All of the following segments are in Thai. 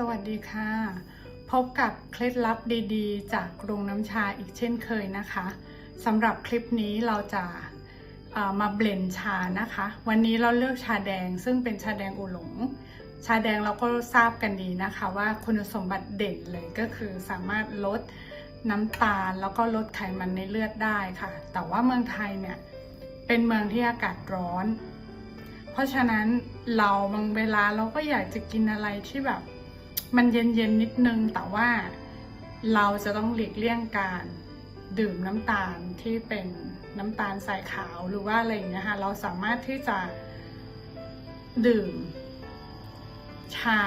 สวัสดีค่ะ พบกับเคล็ดลับดีๆ จากโรงน้ำชาอีกเช่นเคยนะคะสำหรับคลิปนี้เราจะเอ่อมาเบลนชานะคะ วันนี้เราเลือกชาแดงซึ่งเป็นชาแดงอูหลง ชาแดงเราก็ทราบกันดีนะคะ ว่าคุณสมบัติเด่นเลยก็คือสามารถลดน้ำตาลแล้วก็ลดไขมันในเลือดได้ค่ะ แต่ว่าเมืองไทยเนี่ยเป็นเมืองที่อากาศร้อน เพราะฉะนั้นเราบางเวลาเราก็อยากจะกินอะไรที่แบบ มันเย็นๆนิดนึงแต่ว่าเราจะต้องหลีกเลี่ยงการดื่มน้ำตาลที่เป็นน้ำตาลใส่ขาวหรือว่าอะไรอย่างเงี้ยค่ะเราสามารถที่จะดื่ม ชา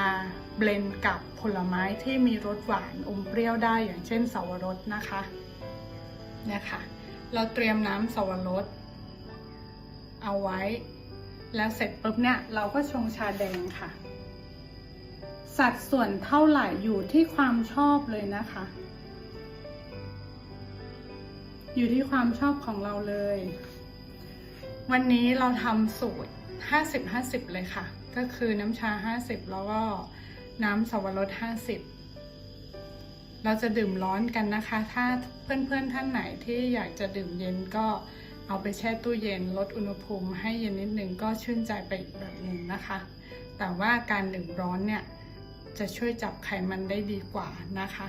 เบลนกับผลไม้ที่มีรสหวานอมเปรี้ยวได้อย่างเช่นสวรสนะคะเนี่ยค่ะเราเตรียมน้ำสวรสเอาไว้ แล้วเสร็จปุ๊บเนี่ยเราก็ชงชาแดงค่ะ สัดส่วนเท่าไหร่อยู่ที่ความชอบเลยนะคะ อยู่ที่ความชอบของเราเลย วันนี้เราทำสูตร 50-50 เลยค่ะ ก็คือน้ำชา 50 แล้วก็น้ำสวรส 50 เราจะดื่มร้อนกันนะคะ ถ้าเพื่อนๆท่านไหนที่อยากจะดื่มเย็นก็เอาไปแช่ตู้เย็นลดอุณหภูมิให้เย็นนิดนึงก็ชื่นใจไปอีกแบบหนึ่งนะคะ แต่ว่าการดื่มร้อนเนี่ย จะช่วยจับไขมันได้ดีกว่านะคะ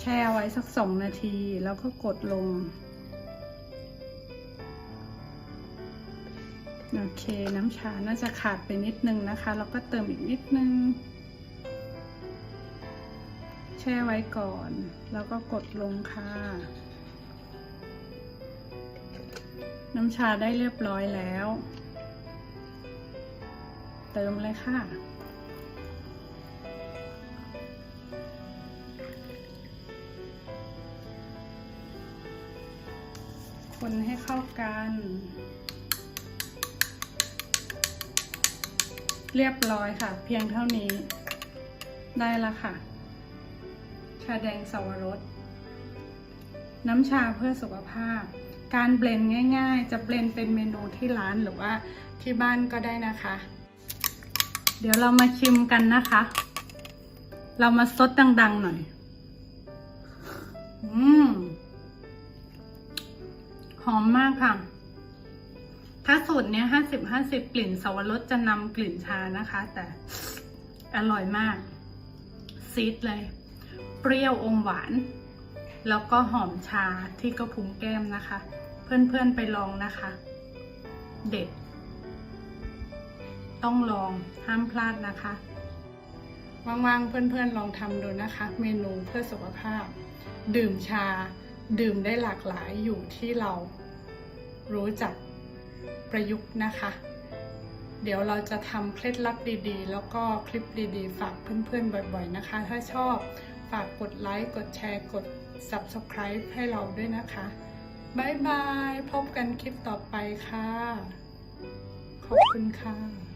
แช่ไว้สักสองนาทีแล้วก็กดลง โอเคน้ำชาน่าจะขาดไปนิดนึงนะคะ แล้วก็เติมอีกนิดนึง แช่ไว้ก่อน แล้วก็กดลงค่ะน้ำชาได้เรียบร้อยแล้ว เติมเลยค่ะ คนให้เข้ากัน เรียบร้อยค่ะ เพียงเท่านี้ ได้ละค่ะ ชาแดงสวรส น้ำชาเพื่อสุขภาพการเบลนง่าย ๆ จะเบลนเป็นเมนูที่ร้านหรือว่าที่บ้านก็ได้นะคะ เดี๋ยวเรามาชิมกันนะคะ เรามาซดดัง ๆ หน่อย อืม หอมมากค่ะ ถ้าสูตรเนี้ยห้าสิบห้าสิบกลิ่นสวรสจะนำกลิ่นชานะคะ แต่อร่อยมาก ซีดเลย เปรี้ยวอมหวาน แล้วก็หอมชาที่กระพุ้งแก้มนะคะ เพื่อนๆไปลองนะคะ เด็ด ต้องลองห้ามพลาดนะคะ ว่างๆเพื่อนๆลองทำดูนะคะ เมนูเพื่อสุขภาพ ดื่มชา ดื่มได้หลากหลายอยู่ที่เรารู้จักประยุกต์นะคะ เดี๋ยวเราจะทำเคล็ดลับดีๆ แล้วก็คลิปดีๆ ฝากเพื่อนๆบ่อยๆนะคะ ถ้าชอบฝากกดไลค์ กดแชร์ กด Subscribe ให้เราด้วยนะคะบายบาย พบกันคลิปต่อไปค่ะ ขอบคุณค่ะ